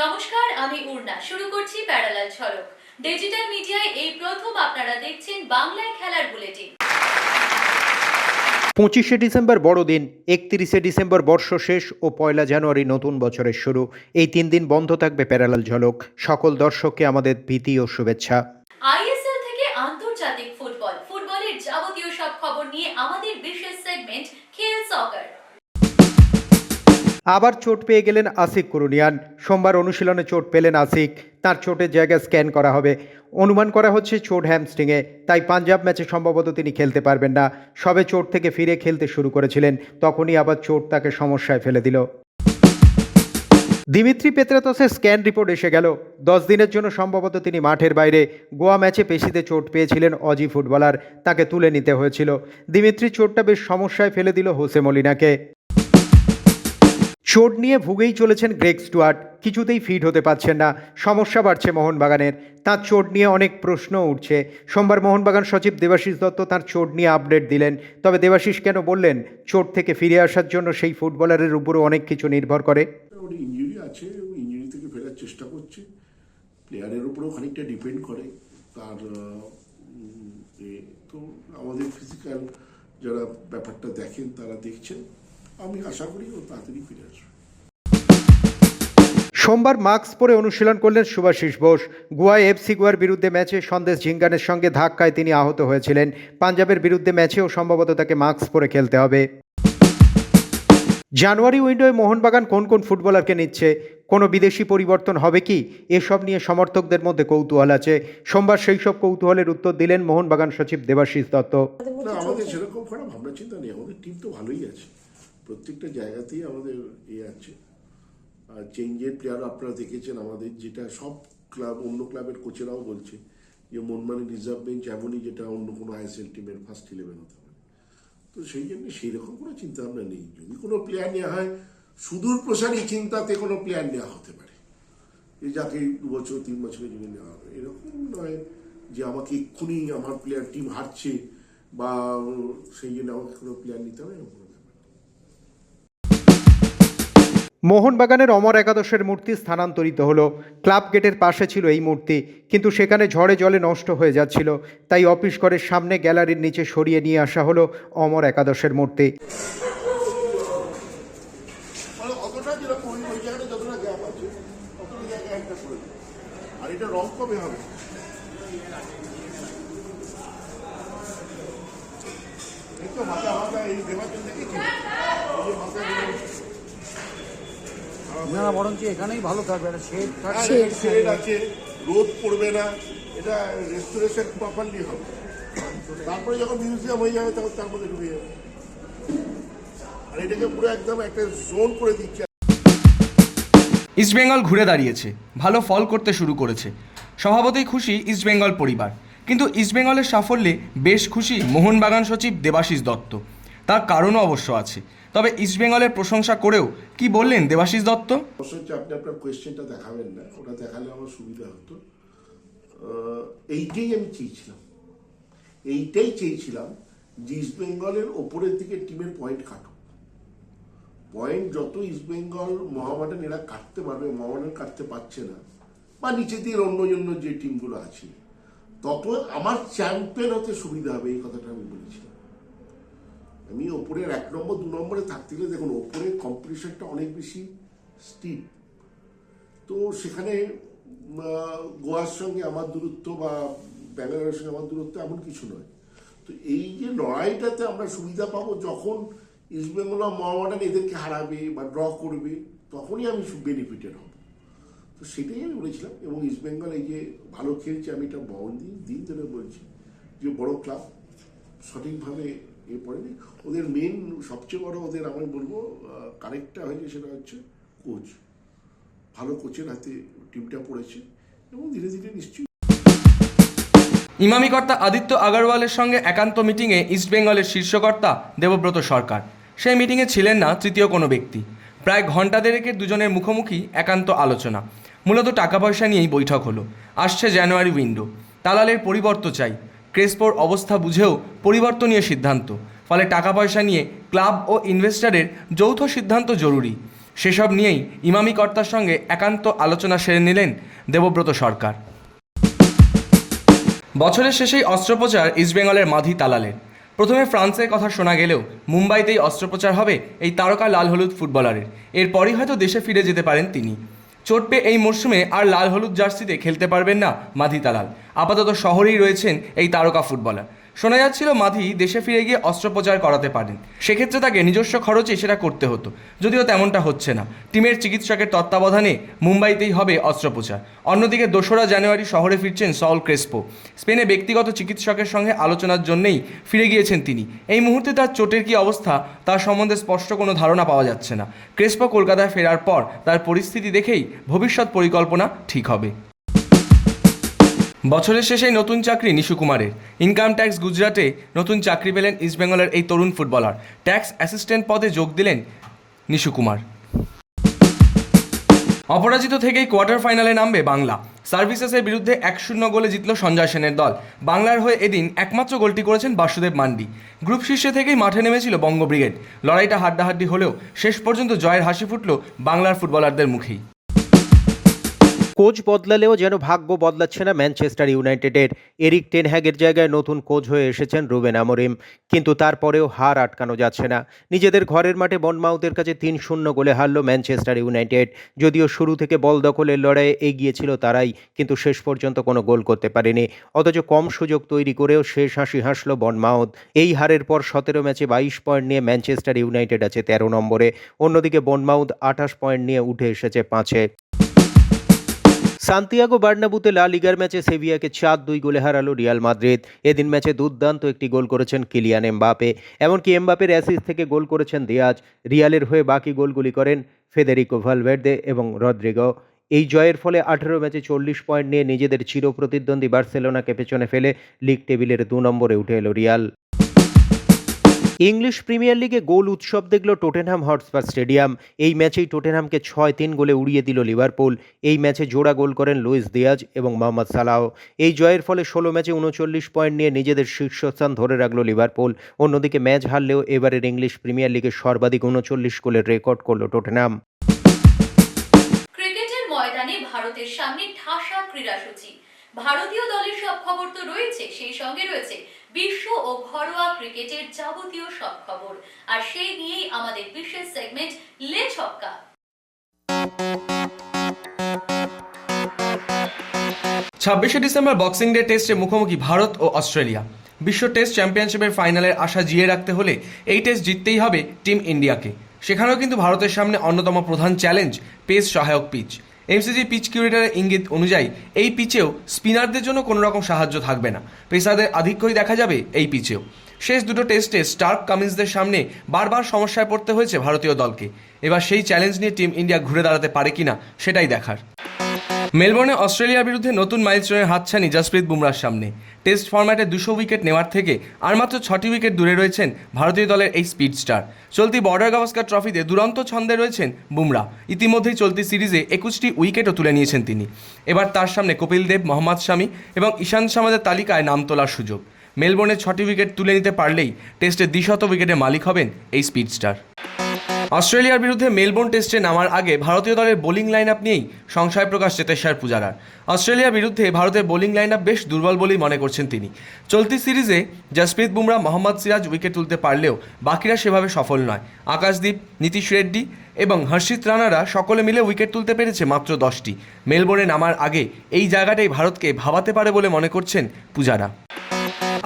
নমস্কার, আমি উর্না। শুরু করছি প্যারালাল ডিজিটাল মিডিয়ায় এই প্রথম আপনারা দেখছেন বাংলায় খেলার বুলেটিন। পঁচিশে ডিসেম্বর বড়দিন, একত্রিশে ডিসেম্বর বর্ষ শেষ ও পয়লা জানুয়ারি নতুন বছরের শুরু। এই তিন দিন বন্ধ থাকবে প্যারালাল ঝলক। সকল দর্শককে আমাদের ভীতি ও শুভেচ্ছা আইএসএল থেকে আন্তর্জাতিক ফুটবল ফুটবলের যাবতীয় সব খবর নিয়ে আমাদের সেগমেন্ট খেল সকার আবার চোট পেয়ে গেলেন আসিক কুরুনিয়ান। সোমবার অনুশীলনে চোট পেলেন আসিক। তার চোটের জায়গা স্ক্যান করা হবে। অনুমান করা হচ্ছে চোট হ্যামস্টিংয়ে তাই পাঞ্জাব ম্যাচে সম্ভবত তিনি খেলতে পারবেন না। সবে চোট থেকে ফিরে খেলতে শুরু করেছিলেন। তখনই আবার চোট তাকে সমস্যায় ফেলে দিল। দিমিত্রি পেত্রাতসের স্ক্যান রিপোর্ট এসে গেল। দশ দিনের জন্য সম্ভবত তিনি মাঠের বাইরে গোয়া ম্যাচে পেশিতে চোট পেয়েছিলেন অজি ফুটবলার। তাকে তুলে নিতে হয়েছিল। দিমিত্রি চোটটা বেশ সমস্যায় ফেলে দিল হোসে মলিনাকে। চোট নিয়ে ভুগেই চলেছেন গ্রেগ স্টুয়ার্ট। কিছুতেই ফিট হতে পারছেন না। সমস্যা বাড়ছে মোহনবাগানের। তার চোট নিয়ে অনেক প্রশ্ন উঠছে। সোমবার মোহনবাগান সচিব দেবাশিস দত্ত তার চোট নিয়ে আপডেট দিলেন। তবে দেবাশিস কেন বললেন, চোট থেকে ফিরে আসার জন্য সেই ফুটবলারের উপরও অনেক কিছু নির্ভর করে। আছে ইঞ্জুরি থেকে ফেরার চেষ্টা করছে। প্লেয়ারের উপরেও খানিকটা ডিপেন্ড করে। তার তো আমাদের ফিজিক্যাল যারা ব্যাপারটা দেখেন, তারা দেখছেন। আমি আশা করি ও তাড়াতাড়ি ফিরে আসবে। সোমবার মাস্ক পরে অনুশীলন করলেন সুভাশিস বোস। গোয়ায় এফসি গোয়ার বিরুদ্ধে ম্যাচে সন্দেশ ঝিঙ্গানের সঙ্গে ধাক্কায় তিনি আহত হয়েছিলেন। পাঞ্জাবের বিরুদ্ধে ম্যাচেও সম্ভবত তাকে মাস্ক পরে খেলতে হবে। জানুয়ারি উইন্ডোয় মোহনবাগান কোন কোন ফুটবলারকে নিচ্ছে? কোনো বিদেশি পরিবর্তন হবে কি? এসব নিয়ে সমর্থকদের মধ্যে কৌতূহল আছে। সোমবার সেই সব কৌতূহলের উত্তর দিলেন মোহনবাগান সচিব দেবাশিস দত্ত। আমাদের সেরকম ভাবনা চিন্তা নেই। আমাদের টিম তো ভালোই আছে। প্রত্যেকটা জায়গাতেই আমাদের এ আছে। আর চেঞ্জের প্লেয়ার আপনারা দেখেছেন, আমাদের যেটা সব ক্লাব অন্য ক্লাবের কোচেরাও বলছে যে মনমানি রিজার্ভ বেঞ্চ এমনই যেটা অন্য কোনো আইএসএল টিমের ফার্স্ট ইলেভেন হতে তো সেই জন্য সেই রকম কোনো চিন্তা ভাবনা নেই। যদি কোনো প্ল্যান নেওয়া হয়, সুদূর প্রসারী চিন্তাতে কোনো প্ল্যান নেওয়া হতে পারে। যে যাকে দু বছর, তিন বছরের জন্য নেওয়া হবে। এরকম নয় যে আমাকে এক্ষুনি আমার প্লেয়ার টিম হারছে বা সেই জন্য আমাকে কোনো প্লেয়ার নিতে হবে, এরকম মোহনবাগানের অমর একাদশের মূর্তি স্থানান্তরিত হলো। ক্লাব গেটের পাশে ছিল এই মূর্তি, কিন্তু সেখানে ঝড়ে জলে নষ্ট হয়ে যাচ্ছিল। তাই অফিস ঘরের সামনে গ্যালারির নিচে সরিয়ে নিয়ে আসা হলো অমর একাদশের মূর্তি। মানে। আর এটা রং কবে হবে এই তো মাথা মাথা এই দেওয়ার জন্য দেখেছি এই যে মাথা না বরঞ্চ এখানেই ভালো থাকবে একটা শেড শেড আছে রোদ পড়বে না এটা রেস্টোরেশন প্রপারলি হবে। তারপরে যখন মিউজিয়াম হয়ে যাবে তখন তার মধ্যে ঢুকে যাবে। আর এটাকে পুরো একদম একটা জোন করে দিচ্ছে। ইস্টবেঙ্গল ঘুরে দাঁড়িয়েছে ভালো ফল করতে শুরু করেছে। স্বভাবতই খুশি ইস্টবেঙ্গল পরিবার। কিন্তু ইস্টবেঙ্গলের সাফল্যে বেশ খুশি মোহনবাগান সচিব দেবাশিস দত্ত। তার কারণও অবশ্য আছে। তবে ইস্টবেঙ্গলের প্রশংসা করেও কি বললেন দেবাশিস দত্ত? অবশ্য আপনি আপনার কোয়েশ্চেনটা দেখাবেন না। ওটা দেখালে আমার সুবিধা হতো। এইটাই আমি চেয়েছিলাম। এইটাই চেয়েছিলাম যে ইস্টবেঙ্গলের ওপরের দিকে টিমের পয়েন্ট কাটুক। পয়েন্ট যত ইস্টবেঙ্গল মহামাডান এরা কাটতে পারবে মহামাডান কাটতে পারছে না, বা নিচে দিয়ে অন্য অন্য যে টিমগুলো আছে, তত আমার চ্যাম্পিয়ন হতে সুবিধা হবে, এই কথাটা আমি বলেছিলাম। আমি ওপরের এক নম্বর, দু নম্বরে থাকতে গেলে দেখুন ওপরে কম্পিটিশনটা অনেক বেশি স্টিপ তো সেখানে গোয়ার সঙ্গে আমার দূরত্ব বা ব্যাঙ্গালোরের সঙ্গে আমার দূরত্ব এমন কিছু নয়। তো এই যে লড়াইটাতে আমরা সুবিধা পাবো যখন ইস্টবেঙ্গল মোহামেডান এদেরকে হারাবে বা ড্র করবে, তখনই আমি বেনিফিটেড হব। তো সেটাই আমি বলেছিলাম। এবং ইস্টবেঙ্গল এই যে ভালো খেলছে, আমি এটা বহু দিন দিন ধরে বলছি যে বড় ক্লাব সঠিকভাবে এ পড়েনি ওদের মেন সবচেয়ে বড় ওদের আমি বলব কারেক্টটা হয়েছে সেটা হচ্ছে কোচ ভালো কোচের হাতে টিমটা পড়েছে এবং ধীরে ধীরে নিশ্চয়ই ইমামি কর্তা আদিত্য আগরওয়ালের সঙ্গে একান্ত মিটিংয়ে ইস্টবেঙ্গলের শীর্ষকর্তা দেবব্রত সরকার। সেই মিটিংয়ে ছিলেন না তৃতীয় কোনো ব্যক্তি। প্রায় ঘণ্টা দেড়েকের দুজনের মুখোমুখি একান্ত আলোচনা। মূলত টাকা পয়সা নিয়েই বৈঠক হলো। আসছে জানুয়ারি উইন্ডো তালালের পরিবর্ত চাই। ক্রেসপোর অবস্থা বুঝেও পরিবর্তনীয় সিদ্ধান্ত। ফলে টাকা পয়সা নিয়ে ক্লাব ও ইনভেস্টরের যৌথ সিদ্ধান্ত জরুরি। সেসব নিয়েই ইমামি কর্তার সঙ্গে একান্ত আলোচনা সেরে নিলেন দেবব্রত সরকার। বছরের শেষেই অস্ত্রোপচার ইস্টবেঙ্গলের মাধি তালালের। প্রথমে ফ্রান্সের কথা শোনা গেলেও মুম্বাইতেই অস্ত্রোপচার হবে এই তারকা লাল হলুদ ফুটবলারের। এরপরই হয়তো দেশে ফিরে যেতে পারেন তিনি। চোট পেয়ে এই মরশুমে আর লাল হলুদ জার্সিতে খেলতে পারবেন না মাধি তালাল আপাতত শহরেই রয়েছেন এই তারকা ফুটবলার। শোনা যাচ্ছিল মাধি দেশে ফিরে গিয়ে অস্ত্রোপচার করাতে পারেন। সেক্ষেত্রে তাকে নিজস্ব খরচে সেটা করতে হতো। যদিও তেমনটা হচ্ছে না। টিমের চিকিৎসকের তত্ত্বাবধানে মুম্বাইতেই হবে অস্ত্রোপচার অন্যদিকে দোসরা জানুয়ারি শহরে ফিরছেন সল ক্রেসপো। স্পেনে ব্যক্তিগত চিকিৎসকের সঙ্গে আলোচনার জন্যেই ফিরে গিয়েছেন তিনি। এই মুহূর্তে তার চোটের কী অবস্থা তার সম্বন্ধে স্পষ্ট কোনো ধারণা পাওয়া যাচ্ছে না। ক্রেসপো কলকাতায় ফেরার পর তার পরিস্থিতি দেখেই ভবিষ্যৎ পরিকল্পনা ঠিক হবে। বছরের শেষেই নতুন চাকরি নিশু কুমারের। ইনকাম ট্যাক্স গুজরাটে নতুন চাকরি পেলেন ইস্টবেঙ্গলের এই তরুণ ফুটবলার ট্যাক্স অ্যাসিস্ট্যান্ট পদে যোগ দিলেন নিশু কুমার। অপরাজিত থেকেই কোয়ার্টার ফাইনালে নামবে বাংলা। সার্ভিসেসের বিরুদ্ধে এক শূন্য গোলে জিতল সঞ্জয় সেনের দল। বাংলার হয়ে এদিন একমাত্র গোলটি করেছেন বাসুদেব মান্ডি। গ্রুপ শীর্ষে থেকেই মাঠে নেমেছিল বঙ্গ ব্রিগেড লড়াইটা হাড্ডাহাড্ডি হলেও শেষ পর্যন্ত জয়ের হাসি ফুটল বাংলার ফুটবলারদের মুখেই। কোচ বদলালেও যেন ভাগ্য বদলাচ্ছে না ম্যানচেস্টার ইউনাইটেডের। এরিক টেনহ্যাগের জায়গায় নতুন কোচ হয়ে এসেছেন রুবেন আমরিম। কিন্তু তারপরেও হার আটকানো যাচ্ছে না। নিজেদের ঘরের মাঠে বনমাউথের কাছে তিন শূন্য গোলে হারল ম্যানচেস্টার ইউনাইটেড। যদিও শুরু থেকে বল দখলের লড়াইয়ে এগিয়েছিল তারাই, কিন্তু শেষ পর্যন্ত কোনো গোল করতে পারেনি। অথচ কম সুযোগ তৈরি করেও শেষ হাসি হাসল বনমাউথ এই হারের পর সতেরো ম্যাচে বাইশ পয়েন্ট নিয়ে ম্যানচেস্টার ইউনাইটেড আছে তেরো নম্বরে। অন্যদিকে বনমাউথ আঠাশ পয়েন্ট নিয়ে উঠে এসেছে পাঁচে। সান্তিয়াগো বার্নাবুতে লা লিগার ম্যাচে সেভিয়াকে চার দুই গোলে হারালো রিয়াল মাদ্রিদ। এদিন ম্যাচে দুর্দান্ত একটি গোল করেছেন কিলিয়ান এমবাপে। এমনকি এমবাপের অ্যাসিস থেকে গোল করেছেন দিয়াজ। রিয়ালের হয়ে বাকি গোলগুলি করেন ফেদেরিকো ভালভের্দে এবং রদ্রিগো। এই জয়ের ফলে আঠেরো ম্যাচে চল্লিশ পয়েন্ট নিয়ে নিজেদের চিরপ্রতিদ্বন্দ্বী বার্সেলোনাকে পেছনে ফেলে লিগ টেবিলের দু নম্বরে উঠে এলো রিয়াল। ইংলিশ প্রিমিয়ার লিগে গোল উৎসব দেখল টোটেনহাম হটস্পার স্টেডিয়াম। এই ম্যাচেই টোটেনহামকে ছয় তিন গোলে উড়িয়ে দিল লিভারপুল। এই ম্যাচে জোড়া গোল করেন লুইস দিয়াজ এবং মোহাম্মদ সালাহ। এই জয়ের ফলে ষোলো ম্যাচে উনচল্লিশ পয়েন্ট নিয়ে নিজেদের শীর্ষস্থান ধরে রাখল লিভারপুল। অন্যদিকে ম্যাচ হারলেও এবারের ইংলিশ প্রিমিয়ার লিগে সর্বাধিক উনচল্লিশ গোলের রেকর্ড করল টোটেনহাম। ভারতের সামনে ঠাসা ক্রীড়াসূচি। ভারতীয় দলের সব খবর তো রয়েছে, সেই সঙ্গে রয়েছে বিশ্ব ও ঘরোয়া ক্রিকেটের যাবতীয় সব খবর। আর সেই নিয়েই আমাদের বিশেষ সেগমেন্ট লে ছক্কা। ছাব্বিশে ডিসেম্বর বক্সিং ডে টেস্টে মুখোমুখি ভারত ও অস্ট্রেলিয়া। বিশ্ব টেস্ট চ্যাম্পিয়নশিপের ফাইনালের আশা জিয়ে রাখতে হলে এই টেস্ট জিততেই হবে টিম ইন্ডিয়াকে সেখানেও কিন্তু ভারতের সামনে অন্যতম প্রধান চ্যালেঞ্জ পেস সহায়ক পিচ এমসিজি পিচ কিউরেটারের ইঙ্গিত অনুযায়ী, এই পিচেও স্পিনারদের জন্য কোনো রকম সাহায্য থাকবে না। পেসারদের আধিক্যই দেখা যাবে এই পিচেও শেষ দুটো টেস্টে স্টার্ক কামিন্সদের সামনে বারবার সমস্যায় পড়তে হয়েছে ভারতীয় দলকে। এবার সেই চ্যালেঞ্জ নিয়ে টিম ইন্ডিয়া ঘুরে দাঁড়াতে পারে কিনা, সেটাই দেখার। মেলবোর্নে অস্ট্রেলিয়ার বিরুদ্ধে নতুন মাইলস্টোনের হাতছানি জসপ্রীত বুমরার সামনে। টেস্ট ফরম্যাটে দুশো উইকেট নেওয়ার থেকে আর মাত্র ছটি উইকেট দূরে রয়েছেন ভারতীয় দলের এই স্পিড স্টার। চলতি বর্ডার গাভাস্কার ট্রফিতে দুরন্ত ছন্দে রয়েছেন বুমরা ইতিমধ্যেই চলতি সিরিজে একুশটি উইকেটও তুলে নিয়েছেন তিনি। এবার তার সামনে কপিল দেব, মোহাম্মদ শামি এবং ঈশান্ত সামাদের তালিকায় নাম তোলার সুযোগ। মেলবোর্নে ছটি উইকেট তুলে নিতে পারলেই টেস্টে দ্বিশত উইকেটের মালিক হবেন এই স্পিড স্টার। অস্ট্রেলিয়ার বিরুদ্ধে মেলবোর্ন টেস্টে নামার আগে ভারতীয় দলের বোলিং লাইন আপ নিয়েই সংশয় প্রকাশ চেতেশ্বর পূজারার অস্ট্রেলিয়ার বিরুদ্ধে ভারতের বোলিং লাইন আপ বেশ দুর্বল বলেই মনে করছেন তিনি। চলতি সিরিজে জসপ্রীত বুমরা, মোহাম্মদ সিরাজ উইকেট তুলতে পারলেও বাকিরা সেভাবে সফল নয়। আকাশদীপ, নীতিশ রেড্ডি এবং হর্ষিত রানারা সকলে মিলে উইকেট তুলতে পেরেছে মাত্র দশটি। মেলবোর্নে নামার আগে এই জায়গাটাই ভারতকে ভাবাতে পারে বলে মনে করছেন পূজারা।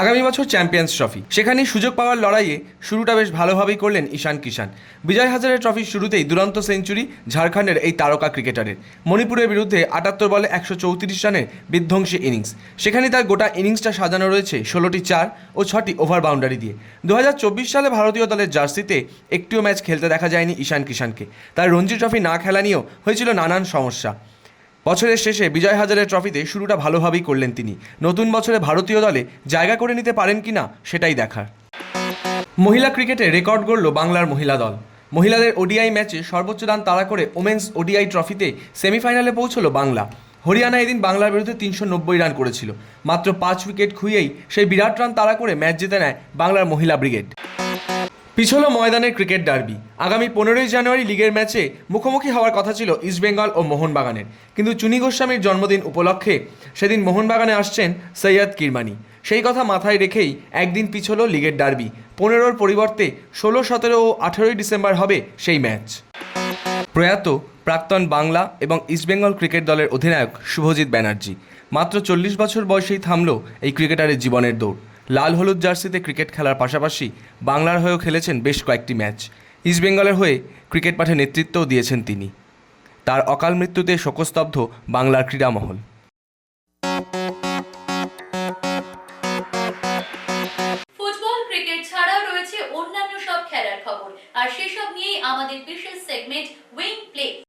আগামী বছর চ্যাম্পিয়ন্স ট্রফি। সেখানেই সুযোগ পাওয়ার লড়াইয়ে শুরুটা বেশ ভালোভাবেই করলেন ঈশান কিষান বিজয় হাজারে ট্রফির শুরুতেই দুরন্ত সেঞ্চুরি ঝাড়খণ্ডের এই তারকা ক্রিকেটারের। মণিপুরের বিরুদ্ধে আটাত্তর বলে একশো চৌত্রিশ রানের বিধ্বংসী ইনিংস। সেখানে তার গোটা ইনিংসটা সাজানো রয়েছে ষোলোটি চার ও ছটি ওভার বাউন্ডারি দিয়ে। দু হাজার চব্বিশ সালে ভারতীয় দলের জার্সিতে একটিও ম্যাচ খেলতে দেখা যায়নি ঈশান কিষানকে তার রঞ্জি ট্রফি না খেলা নিয়েও হয়েছিল নানান সমস্যা। বছরের শেষে বিজয় হাজারে ট্রফিতে শুরুটা ভালোভাবেই করলেন তিনি। নতুন বছরে ভারতীয় দলে জায়গা করে নিতে পারেন কিনা সেটাই দেখার। মহিলা ক্রিকেটে রেকর্ড গড়ল বাংলার মহিলা দল। মহিলাদের ওডিআই ম্যাচে সর্বোচ্চ রান তাড়া করে ওমেন্স ওডিআই ট্রফিতে সেমিফাইনালে পৌঁছলো বাংলা। হরিয়ানা এদিন বাংলার বিরুদ্ধে তিনশো নব্বই রান করেছিল। মাত্র পাঁচ উইকেট খুইয়েই সেই বিরাট রান তাড়া করে ম্যাচ জিতে নেয় বাংলার মহিলা ব্রিগেড। পিছলো ময়দানের ক্রিকেট ডার্বি। আগামী পনেরোই জানুয়ারি লিগের ম্যাচে মুখোমুখি হওয়ার কথা ছিল ইস্টবেঙ্গল ও মোহনবাগানের। কিন্তু চুনি গোস্বামীর জন্মদিন উপলক্ষে সেদিন মোহনবাগানে আসছেন সৈয়দ কিরমানি। সেই কথা মাথায় রেখেই একদিন পিছলো লিগের ডার্বি। পনেরোর পরিবর্তে ষোলো, সতেরো ও আঠেরোই ডিসেম্বর হবে সেই ম্যাচ। প্রয়াত প্রাক্তন বাংলা এবং ইস্টবেঙ্গল ক্রিকেট দলের অধিনায়ক শুভজিৎ ব্যানার্জি। মাত্র চল্লিশ বছর বয়সেই থামল এই ক্রিকেটারের জীবনের দৌড়। লাল হলুদ জার্সিতে ক্রিকেট খেলার পাশাপাশি বাংলার হয়েও খেলেছেন বেশ কয়েকটি ম্যাচ। ইস্টবেঙ্গলের হয়ে ক্রিকেট মাঠে নেতৃত্বও দিয়েছেন তিনি। তার অকাল মৃত্যুতে শোকস্তব্ধ বাংলার ক্রীড়ামহল। আর সেসব নিয়েই আমাদের বিশেষ segment wing play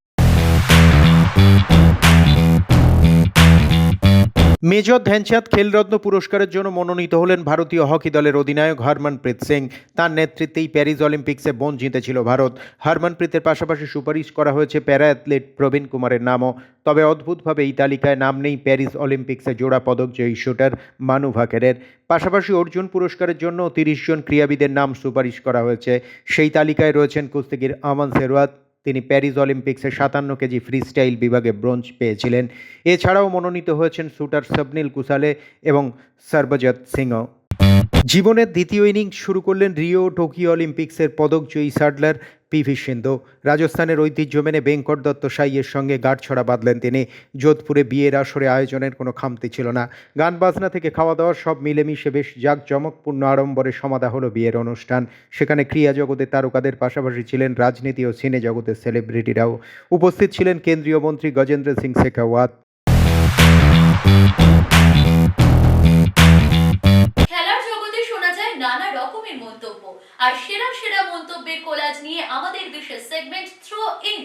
major Dhyanchand Khelratna পুরস্কারের জন্য মনোনীত হলেন ভারতীয় হকি দলের অধিনায়ক হরমনপ্রীত সিং। তার নেতৃত্বেই প্যারিস অলিম্পিক্সে বোন জিতেছিল ভারত। হরমনপ্রীতের পাশাপাশি সুপারিশ করা হয়েছে প্যারা অ্যাথলেট প্রবীণ কুমারের নামও। তবে অদ্ভুতভাবে এই তালিকায় নাম নেই প্যারিস অলিম্পিক্সে জোড়া পদক জয়ী শুটার মানু ভাকেরের। পাশাপাশি অর্জুন পুরস্কারের জন্য তিরিশ জন ক্রীড়াবিদের নাম সুপারিশ করা হয়েছে। সেই তালিকায় রয়েছেন কুস্তিগির আমান সেরওয়াত তিনি প্যারিস অলিম্পিক্সে সাতান্ন কেজি ফ্রিস্টাইল বিভাগে ব্রোঞ্জ পেয়েছিলেন। এছাড়াও মনোনীত হয়েছেন শুটার সবনীল কুশালে এবং সর্বজত সিংহ। জীবনের দ্বিতীয় ইনিংস শুরু করলেন রিও টোকিও অলিম্পিক্সের পদকজয়ী সাডলার পিভি সিন্ধু। রাজস্থানের ঐতিহ্য মেনে বেঙ্কট দত্ত সাইয়ের সঙ্গে গাঁটছড়া বাঁধলেন তিনি। যোধপুরে বিয়ের আসরে আয়োজনের কোনো খামতি ছিল না। গান বাজনা থেকে খাওয়া দাওয়া সব মিলেমিশে বেশ জাঁকজমকপূর্ণ আড়ম্বরে সমাধা হলো বিয়ের অনুষ্ঠান। সেখানে ক্রিয়া জগতের তারকাদের পাশাপাশি ছিলেন রাজনীতি ও সিনে জগতের সেলিব্রিটিরাও উপস্থিত ছিলেন কেন্দ্রীয় মন্ত্রী গজেন্দ্র সিং শেখাওয়াত। আর সেরা সেরা মন্তব্যের কোলাজ নিয়ে আমাদের বিশেষ সেগমেন্ট থ্রো ইন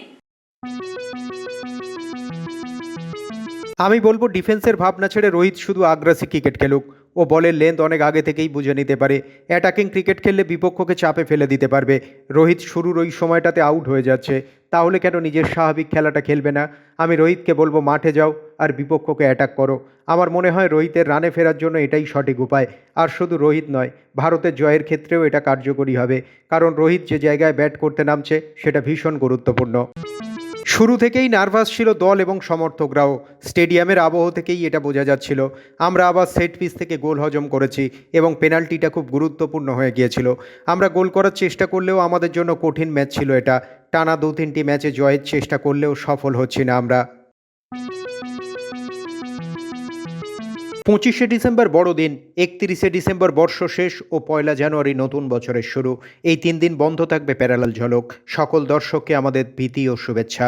আমি বলব ডিফেন্সের ভাবনা ছেড়ে রোহিত শুধু আগ্রাসী ক্রিকেট খেলুক। ও বলের লেন্থ অনেক আগে থেকেই বুঝে নিতে পারে। অ্যাটাকিং ক্রিকেট খেললে বিপক্ষকে চাপে ফেলে দিতে পারবে। রোহিত শুরুর ওই সময়টাতে আউট হয়ে যাচ্ছে। তাহলে কেন নিজের স্বাভাবিক খেলাটা খেলবে না? আমি রোহিতকে বলব মাঠে যাও। আর বিপক্ষকে অ্যাটাক করো। আমার মনে হয় রোহিতের রানে ফেরার জন্য এটাই সঠিক উপায়। আর শুধু রোহিত নয়, ভারতের জয়ের ক্ষেত্রেও এটা কার্যকরী হবে। কারণ রোহিত যে জায়গায় ব্যাট করতে নামছে, সেটা ভীষণ গুরুত্বপূর্ণ। শুরু থেকেই নার্ভাস ছিল দল এবং সমর্থকরাও। স্টেডিয়ামের আবহ থেকেই এটা বোঝা যাচ্ছিল। আমরা আবার সেট পিস থেকে গোল হজম করেছি এবং পেনাল্টিটা খুব গুরুত্বপূর্ণ হয়ে গিয়েছিল। আমরা গোল করার চেষ্টা করলেও আমাদের জন্য কঠিন ম্যাচ ছিল এটা। টানা দু তিনটি ম্যাচে জয়ের চেষ্টা করলেও সফল হচ্ছি না আমরা। পঁচিশে ডিসেম্বর বড়দিন, একত্রিশে ডিসেম্বর বর্ষ শেষ ও পয়লা জানুয়ারি নতুন বছরের শুরু। এই তিন দিন বন্ধ থাকবে প্যারালাল ঝলক। সকল দর্শককে আমাদের ভীতি ও শুভেচ্ছা।